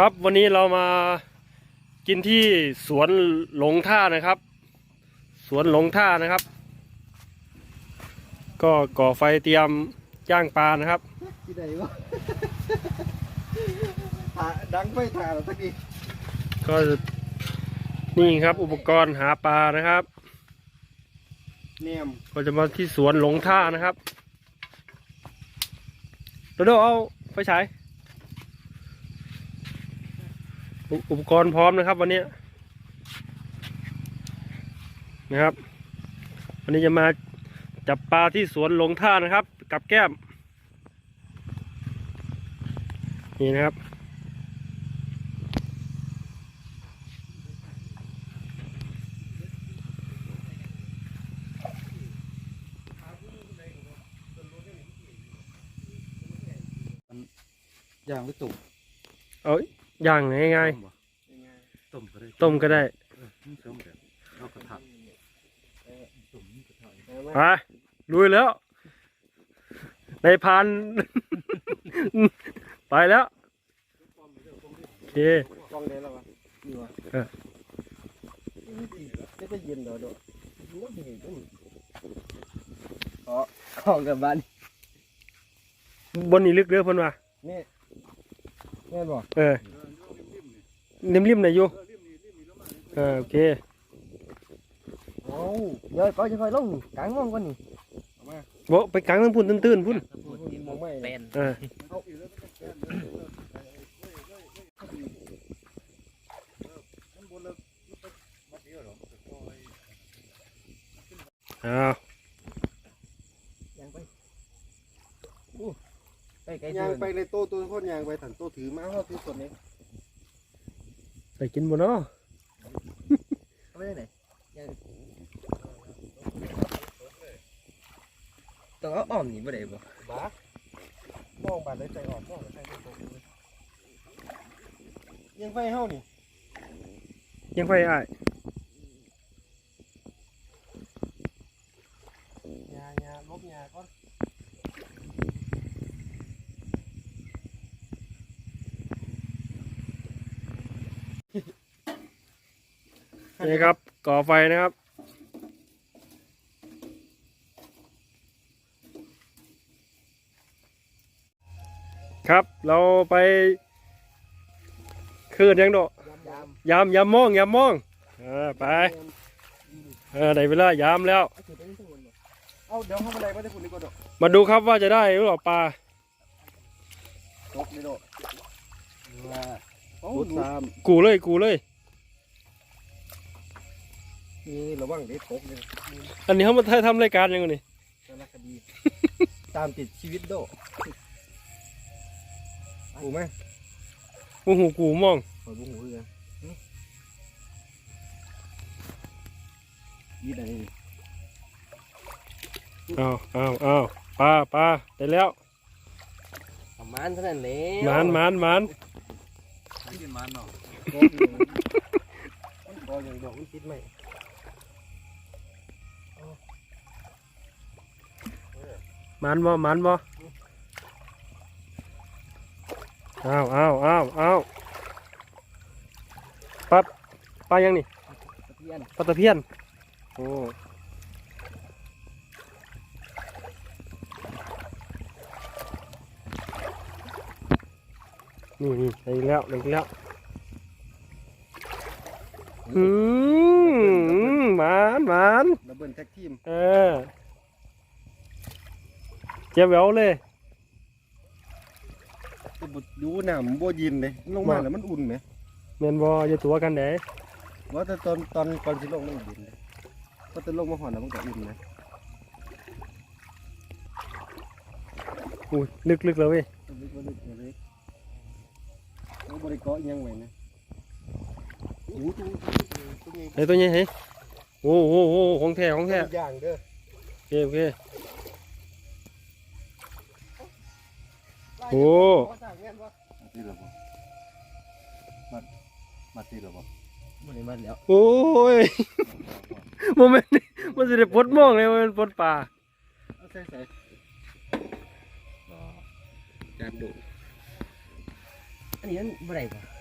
ครับวันนี้เรามากินที่สวนหลงท่านะครับ สวนหลงท่านะครับ ก็ก่อไฟเตรียมย่างปลานะครับที่ไหนวะหาดังไม่ถ่าหรอกสักทีก็นี่ครับอุปกรณ์หาปลานะครับเนียมก็จะมาที่สวนหลงท่านะครับโดโดเอาไฟฉาย อุอุปกรณ์พร้อมนะครับ วันนี้นะครับ วันนี้จะมาจับปลาที่สวนหลงท่านะครับ กับแก้ม นี่นะครับย่างหรือตุ่มเอา ย่างง่ายต้มก็ได้ๆ ต้มก็ได้ต้มแบบเอากระทะไปลุยแล้ว ในพาน ไปแล้ว โอเค กล้องได้แล้ววะนี่วะเออ จะจะเย็นเดี๋ยวเดี๋ยวมันเห็นต้นขอของกับบ้านบนนี้ลึกเด้อเพิ่นว่านี่แม่นบ่เออ ริมๆหน่อยอยู่เออโอเคโอ้เดี๋ยวก็จะค่อยลงกลางมองก่อนนี่บ่ไปกลางทั้งพุ่นตื้นๆพุ่นมองไม่เป็นเออเอาย่างไปอู้ไปไกลยางไปในโต๊ะตัวคนยางไปถันโต๊ะถือมาเขาถือคนนี้ ไปกินบ่เนาะเอาไปได้ไหนย่างต้องเอาอ้อมนี่บ่ได้บ่บ้ามองบาดเลยใจออกมองใส่ในโต๊ะเลยยังไฟเฮานี่ยังไฟอ้ายยายาลบยาก่อน นี่ครับ ก่อไฟนะครับ ครับเราไปคืนยังโดยามยามยามมองยามมองเออไปเออได้เวลายามแล้วเอาถือไปที่ข้างบนบ่เอาเดี๋ยวเข้ามาได้ไม่ได้คุณนี่ก็ดอกมาดูครับว่าจะได้หรือเปล่าปลาตกนี่ดอกว่าโอ้ รูดดูตามกูเลยกูเลย นี่ระวังเด็กตกเลยอันนี้เขามาถ่ายทำรายการยังไงนี่สารคดี ตามติดชีวิตโดถูกไหมโอ้โหกูมองคอยบุ้งหูกันยี่ไหนนี่อ้าวอ้าวอ้าวปลาปลาได้แล้ว ประมาณเท่านั้นแหละหมานหมานหมาน กินมันเนาะก็มันก็อย่างดอกมันติดไหมหมานบ่หมานบ่อ้าวอ้าวอ้าวอ้าวปลาปลายังนี่ตะเพียนปลาตะเพียนโอ้ นี่นี่ได้อีกแล้วได้อีกแล้วอืมหมานหมานดับเบิลแท็กทีมเออเจ็บแหววเลยก็บดูหนามบ่ยินเลยลงมาแล้วมันอุ่นไหมเมนบอจะตัวกันไหนว่าแต่ตอนตอนก่อนสิลงมันเย็นเลยก็จะลงมาหอนแล้วมันก็อุ่นนะอุ้ยลึกลึกเลยเว้ยลึกๆลึกๆเลยเรา บริกาะอิหยังไว้นะโอ้โหตัวตัวนี้ไอ้ตัวนี้เฮ้ยโอ้โหโอ้ของแท้ของแท้อย่างเด้อโอเคโอเคโอ้ตีหรอบ่มามาตีหรอบ่มันมันแล้วโอ้ยโมเมนต์มันจะได้ปดมองเลยมันปดป่าเอาใส่ใส่จานดู อันนี้มันบ่ได้ป่ะ